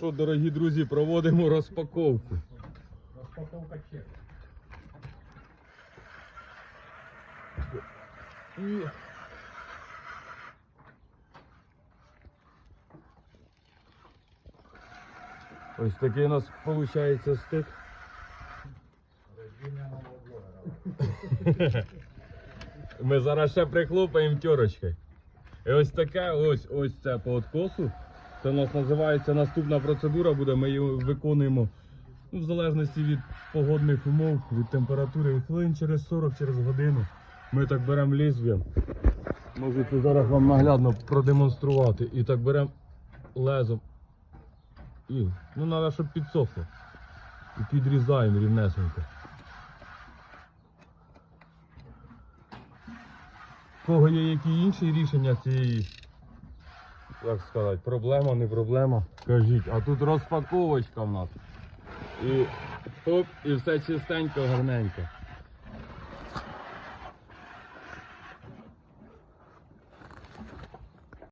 Що, дорогі друзі, проводимо розпаковку. Розпаковка чек. І... Ось такий у нас виходить стик. Ми зараз ще прихлопаємо тьорочкою. І ось таке, ось ось це по откосу. Це у нас називається наступна процедура буде. Ми її виконуємо ну, в залежності від погодних умов, від температури. Хвилин через 40, через годину. Ми так беремо лізв'ям. Можу це зараз вам наглядно продемонструвати. І так беремо лезом. І, ну треба, щоб підсохло. І підрізаємо рівнесенько. Кого є які інші рішення цієї, як сказати, проблема, не проблема. Кажіть, а тут розпаковочка в нас. І хоп, і все чистенько, гарненько.